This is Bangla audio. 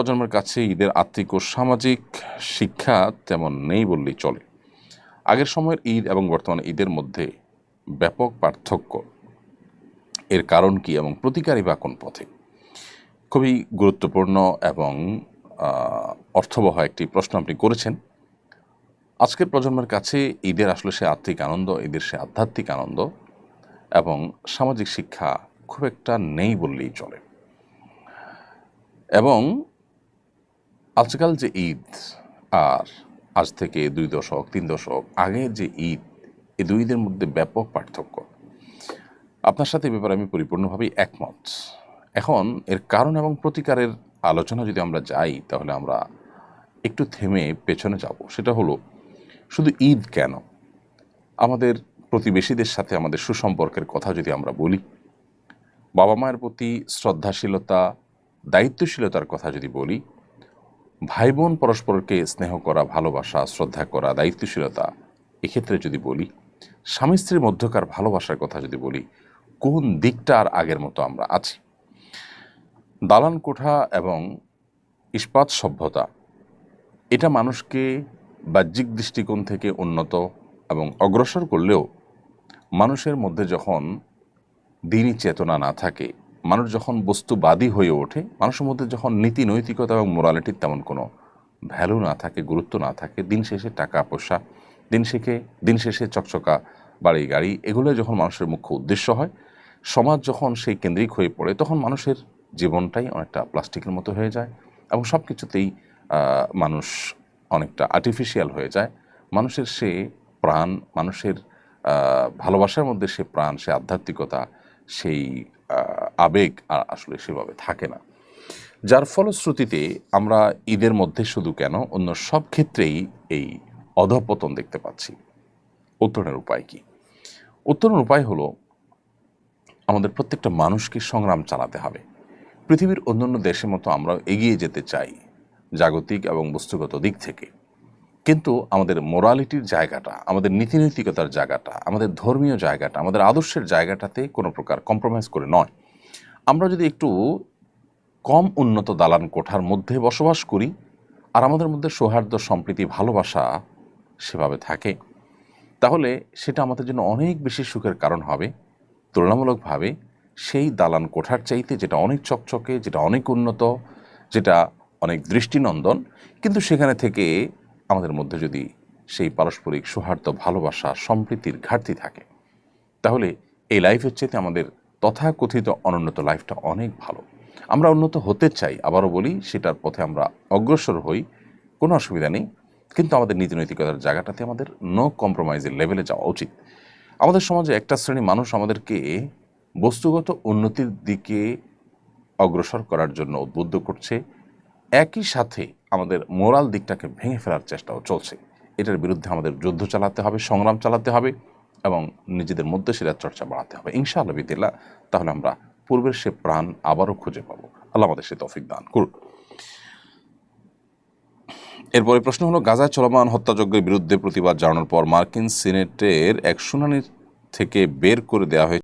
প্রজন্মের কাছে ঈদের আর্থিক ও সামাজিক শিক্ষা তেমন নেই বললেই চলে। আগের সময়ের ঈদ এবং বর্তমানে ঈদের মধ্যে ব্যাপক পার্থক্য। এর কারণ কি এবং প্রতিকারী বা কোন পথে? খুবই গুরুত্বপূর্ণ এবং অর্থবহ একটি প্রশ্ন আপনি করেছেন। আজকের প্রজন্মের কাছে ঈদের আসলে সে আর্থিক আনন্দ, ঈদের সে আধ্যাত্মিক আনন্দ এবং সামাজিক শিক্ষা খুব একটা নেই বললেই চলে। এবং আজকাল যে ঈদ আর আজ থেকে দুই দশক, তিন দশক আগের যে ঈদ এই দুই ঈদের মধ্যে ব্যাপক পার্থক্য। আপনার সাথে এ ব্যাপারে আমি পরিপূর্ণভাবেই একমত। এখন এর কারণ এবং প্রতিকারের আলোচনা যদি আমরা যাই, তাহলে আমরা একটু থেমে পেছনে যাব। সেটা হলো, শুধু ঈদ কেন? আমাদের প্রতিবেশীদের সাথে আমাদের সুসম্পর্কের কথা যদি আমরা বলি বাবা মায়ের প্রতি শ্রদ্ধাশীলতা, দায়িত্বশীলতার কথা যদি বলি ভাই বোন পরস্পরকে স্নেহ করা, ভালোবাসা, শ্রদ্ধা করা, দায়িত্বশীলতা, এক্ষেত্রে যদি বলি, স্বামী স্ত্রীর মধ্যকার ভালোবাসার কথা যদি বলি, কোন দিকটা আর আগের মতো আমরা আছি? দালান কোঠা এবং ইস্পাত সভ্যতা, এটা মানুষকে বাহ্যিক দৃষ্টিকোণ থেকে উন্নত এবং অগ্রসর করলেও মানুষের মধ্যে যখন দিনই চেতনা না থাকে মানুষ যখন বস্তুবাদী হয়ে ওঠে, মানুষের মধ্যে যখন নীতি, নৈতিকতা এবং মোরালিটির তেমন কোনো ভ্যালু না থাকে, গুরুত্ব না থাকে, দিন শেষে টাকা, পয়সা, দিন শেষে দিন শেষে চকচকা বাড়ি, গাড়ি এগুলো যখন মানুষের মুখ্য উদ্দেশ্য হয়, সমাজ যখন সেই কেন্দ্রিক হয়ে পড়ে, তখন মানুষের জীবনটাই অনেকটা প্লাস্টিকের মতো হয়ে যায় এবং সব কিছুতেই মানুষ অনেকটা আর্টিফিশিয়াল হয়ে যায়। মানুষের সে প্রাণ, মানুষের ভালোবাসার মধ্যে সে প্রাণ, সে আধ্যাত্মিকতা, সেই আবেগ আর আসলে সেভাবে থাকে না। যার ফলশ্রুতিতে আমরা ঈদের মধ্যে শুধু কেন, অন্য সব ক্ষেত্রেই এই অধপতন দেখতে পাচ্ছি। উত্তরণের উপায় কি? উত্তরণের উপায় হলো, আমাদের প্রত্যেকটা মানুষকে সংগ্রাম চালাতে হবে। পৃথিবীর অন্যান্য দেশের মতো আমরা এগিয়ে যেতে চাই, জাগতিক এবং বস্তুগত দিক থেকে। কিন্তু আমাদের মোরালিটির জায়গাটা, আমাদের নীতিনৈতিকতার জায়গাটা, আমাদের ধর্মীয় জায়গাটা, আমাদের আদর্শের জায়গাটাতে কোনো প্রকার কম্প্রোমাইজ করে নয়। আমরা যদি একটু কম উন্নত দালান কোঠার মধ্যে বসবাস করি, আর আমাদের মধ্যে সৌহার্দ্য, সম্প্রীতি, ভালোবাসা সেভাবে থাকে, তাহলে সেটা আমাদের জন্য অনেক বেশি সুখের কারণ হবে। তুলনামূলকভাবে সেই দালান কোঠার চাইতে যেটা অনেক চকচকে, যেটা অনেক উন্নত, যেটা অনেক দৃষ্টিনন্দন, কিন্তু সেখানে থেকে আমাদের মধ্যে যদি সেই পারস্পরিক সৌহার্দ্য, ভালোবাসা, সম্প্রীতির ঘাটতি থাকে, তাহলে এই লাইফের চাইতে আমাদের তথাকথিত অনুন্নত লাইফটা অনেক ভালো। আমরা উন্নত হতে চাই, আবারও বলি, সেটার পথে আমরা অগ্রসর হই, কোনো অসুবিধা নেই। কিন্তু আমাদের নীতিনৈতিকতার জায়গাটাতে আমাদের নো কম্প্রোমাইজের লেভেলে যাওয়া উচিত। আমাদের সমাজে একটা শ্রেণি মানুষ আমাদেরকে বস্তুগত উন্নতির দিকে অগ্রসর করার জন্য উদ্বুদ্ধ করছে। একই সাথে আমাদের মোরাল দিকটাকে ভেঙে ফেলার চেষ্টাও চলছে। এটার বিরুদ্ধে আমাদের যুদ্ধ চালাতে হবে, সংগ্রাম চালাতে হবে এবং নিজেদের মধ্যে সেটার চর্চা বাড়াতে হবে। ইনশাআল্লাহ বিদিল্লা, তাহলে আমরা পূর্বের সে প্রাণ আবারও খুঁজে পাবো। আল্লাহ আমাদের সে তৌফিক দান করুন এরপরে প্রশ্ন হলো, গাজায় চলমান হত্যাযজ্ঞের বিরুদ্ধে প্রতিবাদ জানানোর পর মার্কিন সিনেটের এক শুনানির থেকে বের করে দেওয়া হয়েছে